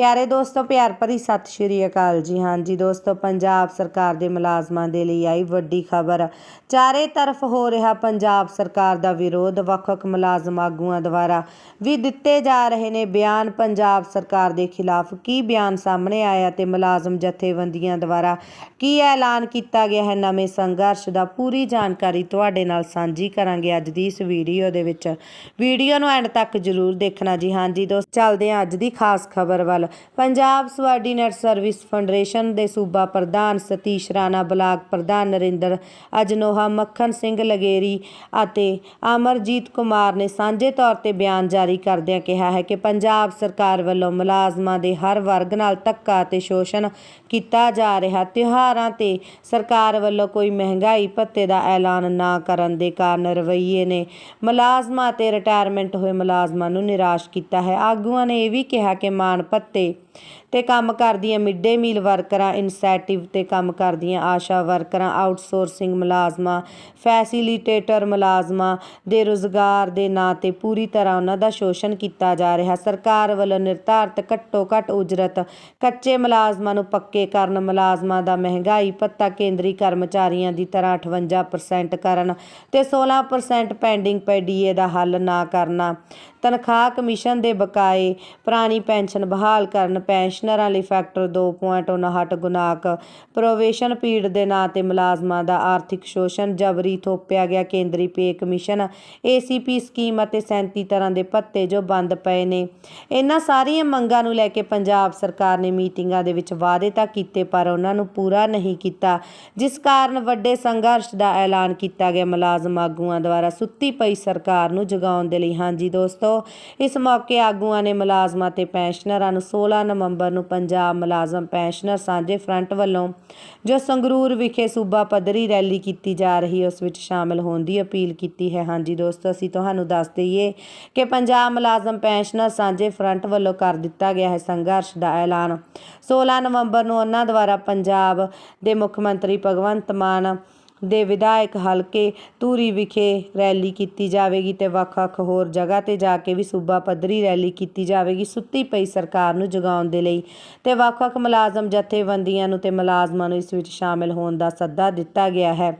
ਪਿਆਰੇ ਦੋਸਤੋ, ਪਿਆਰ ਭਰੀ ਸਤਿ ਸ਼੍ਰੀ ਅਕਾਲ ਜੀ। ਹਾਂਜੀ ਦੋਸਤੋ, ਪੰਜਾਬ ਸਰਕਾਰ ਦੇ ਮੁਲਾਜ਼ਮਾਂ ਦੇ ਲਈ ਆਈ ਵੱਡੀ ਖਬਰ। ਚਾਰੇ ਤਰਫ ਹੋ ਰਿਹਾ ਪੰਜਾਬ ਸਰਕਾਰ ਦਾ ਵਿਰੋਧ। ਵੱਖ-ਵੱਖ ਮੁਲਾਜ਼ਮ ਆਗੂਆਂ ਦੁਆਰਾ ਵੀ ਦਿੱਤੇ ਜਾ ਰਹੇ ਨੇ ਬਿਆਨ। ਪੰਜਾਬ ਸਰਕਾਰ ਦੇ ਖਿਲਾਫ ਕੀ ਬਿਆਨ ਸਾਹਮਣੇ ਆਇਆ ਤੇ ਮੁਲਾਜ਼ਮ ਜਥੇਬੰਦੀਆਂ ਦੁਆਰਾ ਕੀ ਐਲਾਨ ਕੀਤਾ ਗਿਆ ਹੈ? ਨਵੇਂ ਸੰਘਰਸ਼ ਦਾ ਪੂਰੀ ਜਾਣਕਾਰੀ ਤੁਹਾਡੇ ਨਾਲ ਸਾਂਝੀ ਕਰਾਂਗੇ ਅੱਜ ਦੀ ਇਸ ਵੀਡੀਓ ਦੇ ਵਿੱਚ। ਵੀਡੀਓ ਨੂੰ ਐਂਡ ਤੱਕ ਜਰੂਰ ਦੇਖਣਾ ਜੀ। ਹਾਂਜੀ ਦੋਸਤ, ਚੱਲਦੇ ਹਾਂ ਅੱਜ ਦੀ ਖਾਸ ਖਬਰ ਵੱਲ। ਪੰਜਾਬ ਸਵਾਰਡੀਨੇਟ ਸਰਵਿਸ ਫੈਡਰੇਸ਼ਨ ਦੇ ਸੂਬਾ ਪ੍ਰਧਾਨ ਸਤੀਸ਼ ਰਾਣਾ, ਬਲਾਕ ਪ੍ਰਧਾਨ ਨਰਿੰਦਰ ਅਜਨੋਹਾ, ਮੱਖਣ ਸਿੰਘ ਲਗੇਰੀ ਅਤੇ ਅਮਰਜੀਤ ਕੁਮਾਰ ਨੇ ਸਾਂਝੇ ਤੌਰ ਤੇ ਬਿਆਨ ਜਾਰੀ ਕਰਦਿਆਂ ਕਿਹਾ ਹੈ ਕਿ ਪੰਜਾਬ ਸਰਕਾਰ ਵੱਲੋਂ ਮੁਲਾਜ਼ਮਾਂ ਦੇ ਹਰ ਵਰਗ ਨਾਲ ਧੱਕਾ ਅਤੇ ਸ਼ੋਸ਼ਣ ਕੀਤਾ ਜਾ ਰਿਹਾ। ਤਿਉਹਾਰਾਂ ਤੇ ਸਰਕਾਰ ਵੱਲੋਂ ਕੋਈ ਮਹਿੰਗਾਈ ਭੱਤੇ ਦਾ ਐਲਾਨ ਨਾ ਕਰਨ ਦੇ ਕਾਰਨ ਰਵੱਈਏ ਨੇ ਮੁਲਾਜ਼ਮਾਂ ਤੇ ਰਿਟਾਇਰਮੈਂਟ ਹੋਏ ਮੁਲਾਜ਼ਮਾਂ ਨੂੰ ਨਿਰਾਸ਼ ਕੀਤਾ ਹੈ। ਆਗੂਆਂ ਨੇ ਇਹ ਵੀ ਕਿਹਾ ਕਿ ਮਾਣ ਭੱਤੇ वाटते ਤੇ ਕੰਮ ਕਰਦੀਆਂ ਮਿਡ ਡੇ ਮੀਲ ਵਰਕਰਾਂ, ਇਨਸੈਟਿਵ ਤੇ ਕੰਮ ਕਰਦੀਆਂ ਆਸ਼ਾ ਵਰਕਰਾਂ, ਆਊਟਸੋਰਸਿੰਗ ਮੁਲਾਜ਼ਮਾਂ, ਫੈਸਿਲੀਟੇਟਰ ਮੁਲਾਜ਼ਮਾਂ ਦੇ ਰੁਜ਼ਗਾਰ ਦੇ ਨਾਂ ਤੇ ਪੂਰੀ ਤਰ੍ਹਾਂ ਉਹਨਾਂ ਦਾ ਸ਼ੋਸ਼ਣ ਕੀਤਾ ਜਾ ਰਿਹਾ। ਸਰਕਾਰ ਵੱਲੋਂ ਨਿਰਧਾਰਤ ਘੱਟੋ ਘੱਟ ਉਜਰਤ ਕੱਚੇ ਮੁਲਾਜ਼ਮਾਂ ਨੂੰ ਪੱਕੇ ਕਰਨ ਮੁਲਾਜ਼ਮਾਂ ਦਾ ਮਹਿੰਗਾਈ ਭੱਤਾ ਕੇਂਦਰੀ ਕਰਮਚਾਰੀਆਂ ਦੀ ਤਰ੍ਹਾਂ 58% ਕਰਨ ਤੇ 16% ਪੈਂਡਿੰਗ ਪੈ ਡੀਏ ਦਾ ਹੱਲ ਨਾ ਕਰਨਾ। ਤਨਖਾਹ ਕਮਿਸ਼ਨ ਦੇ ਬਕਾਏ ਪੁਰਾਣੀ ਪੈਨਸ਼ਨ ਬਹਾਲ ਕਰਨ ਪੈਨਸ਼ਨਰਾਂ ਲਈ ਫੈਕਟਰ 2.59 ਗੁਨਾਕ ਪ੍ਰੋਵੇਸ਼ਨ ਪੀੜ ਦੇ ਨਾਂ ਤੇ ਮੁਲਾਜ਼ਮਾਂ ਦਾ ਆਰਥਿਕ ਸ਼ੋਸ਼ਣ ਜਬਰੀ ਥੋਪਿਆ ਗਿਆ ਕੇਂਦਰੀ ਪੇ ਕਮਿਸ਼ਨ। ਏਸੀਪੀ ਸਕੀਮ ਅਤੇ 37 ਤਰ੍ਹਾਂ ਦੇ ਭੱਤੇ ਜੋ ਬੰਦ ਪਏ ਨੇ। ਇਹਨਾਂ ਸਾਰੀਆਂ ਮੰਗਾਂ ਨੂੰ ਲੈ ਕੇ ਪੰਜਾਬ ਸਰਕਾਰ ਨੇ ਮੀਟਿੰਗਾਂ ਦੇ ਵਿੱਚ ਵਾਅਦੇ ਤਾਂ ਕੀਤੇ ਪਰ ਉਹਨਾਂ ਨੂੰ ਪੂਰਾ ਨਹੀਂ ਕੀਤਾ। ਜਿਸ ਕਾਰਨ ਵੱਡੇ ਸੰਘਰਸ਼ ਦਾ ਐਲਾਨ ਕੀਤਾ ਗਿਆ। ਮੁਲਾਜ਼ਮ ਆਗੂਆਂ ਦੁਆਰਾ ਸੁੱਤੀ ਪਈ ਸਰਕਾਰ ਨੂੰ ਜਗਾਉਣ ਦੇ ਲਈ ਹਾਂਜੀ ਦੋਸਤੋ, ਇਸ ਮੌਕੇ ਆਗੂਆਂ ਨੇ ਮੁਲਾਜ਼ਮਾਂ ਤੇ ਪੈਨਸ਼ਨਰਾਂ ਨੂੰ 16 ਨਵੰਬਰ ਨੂੰ ਪੰਜਾਬ ਮੁਲਾਜ਼ਮ ਪੈਨਸ਼ਨਰ ਸਾਂਝੇ ਫਰੰਟ ਵੱਲੋਂ ਜੋ ਸੰਗਰੂਰ ਵਿਖੇ ਸੂਬਾ ਪੱਧਰੀ ਰੈਲੀ ਕੀਤੀ ਜਾ ਰਹੀ ਹੈ ਉਸ ਵਿੱਚ ਸ਼ਾਮਲ ਹੋਣ ਦੀ ਅਪੀਲ ਕੀਤੀ ਹੈ। ਹਾਂਜੀ ਦੋਸਤੋ, ਅਸੀਂ ਤੁਹਾਨੂੰ ਦੱਸ ਦਈਏ ਕਿ ਪੰਜਾਬ ਮੁਲਾਜ਼ਮ ਪੈਨਸ਼ਨਰ ਸਾਂਝੇ ਫਰੰਟ ਵੱਲੋਂ ਕਰ ਦਿੱਤਾ ਗਿਆ ਹੈ ਸੰਘਰਸ਼ ਦਾ ਐਲਾਨ। 16 ਨਵੰਬਰ ਨੂੰ ਉਹਨਾਂ ਦੁਆਰਾ ਪੰਜਾਬ ਦੇ ਮੁੱਖ ਮੰਤਰੀ ਭਗਵੰਤ ਮਾਨ ਦੇ ਵਿਧਾਇਕ ਹਲਕੇ ਧੂਰੀ ਵਿਖੇ ਰੈਲੀ ਕੀਤੀ ਜਾਵੇਗੀ ਤੇ ਵੱਖ-ਵੱਖ ਹੋਰ ਜਗ੍ਹਾ ਤੇ ਜਾ ਕੇ ਵੀ ਸੂਬਾ ਪੱਧਰੀ ਰੈਲੀ ਕੀਤੀ ਜਾਵੇਗੀ, ਸੁੱਤੀ ਪਈ ਸਰਕਾਰ ਨੂੰ ਜਗਾਉਣ ਦੇ ਲਈ। ਤੇ ਵੱਖ-ਵੱਖ ਮੁਲਾਜ਼ਮ ਜਥੇਬੰਦੀਆਂ ਨੂੰ ਤੇ ਮੁਲਾਜ਼ਮਾਂ ਨੂੰ ਇਸ ਵਿੱਚ ਸ਼ਾਮਿਲ ਹੋਣ ਦਾ ਸੱਦਾ ਦਿੱਤਾ ਗਿਆ ਹੈ।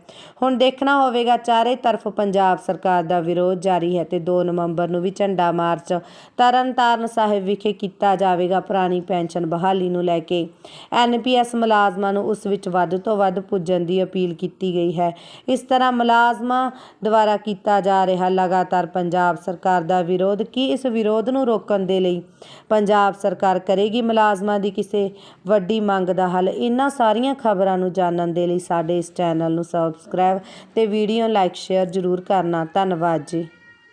ਹੁਣ ਦੇਖਣਾ ਹੋਵੇਗਾ, ਚਾਰੇ ਤਰਫ ਪੰਜਾਬ ਸਰਕਾਰ ਦਾ ਵਿਰੋਧ ਜਾਰੀ ਹੈ ਤੇ 2 ਨਵੰਬਰ ਨੂੰ ਵੀ ਝੰਡਾ ਮਾਰਚ ਤਰਨਤਾਰਨ ਸਾਹਿਬ ਵਿਖੇ ਕੀਤਾ ਜਾਵੇਗਾ ਪੁਰਾਣੀ ਪੈਨਸ਼ਨ ਬਹਾਲੀ ਨੂੰ ਲੈ ਕੇ। ਐਨਪੀਐਸ ਮੁਲਾਜ਼ਮਾਂ ਨੂੰ ਉਸ ਵਿੱਚ ਵੱਧ ਤੋਂ ਵੱਧ ਪੁੱਜਣ ਦੀ ਅਪੀਲ ਕੀਤੀ ਗਈ ਹੈ। ਇਸ ਤਰ੍ਹਾਂ ਮੁਲਾਜ਼ਮਾਂ ਦੁਆਰਾ ਕੀਤਾ ਜਾ ਰਿਹਾ ਲਗਾਤਾਰ ਪੰਜਾਬ ਸਰਕਾਰ ਦਾ ਵਿਰੋਧ ਕੀ ਇਸ ਵਿਰੋਧ ਨੂੰ ਰੋਕਣ ਦੇ ਲਈ ਪੰਜਾਬ ਸਰਕਾਰ ਕਰੇਗੀ? ਮੁਲਾਜ਼ਮਾਂ ਦੀ ਕਿਸੇ ਵੱਡੀ ਮੰਗ ਦਾ ਹੱਲ? ਇਹਨਾਂ ਸਾਰੀਆਂ ਖਬਰਾਂ ਨੂੰ ਜਾਣਨ ਦੇ ਲਈ ਸਾਡੇ ਇਸ ਚੈਨਲ ਨੂੰ ਸਬਸਕ੍ਰਾਈਬ ਤੇ ਵੀਡੀਓ ਲਾਈਕ ਸ਼ੇਅਰ ਜ਼ਰੂਰ ਕਰਨਾ। ਧੰਨਵਾਦ ਜੀ।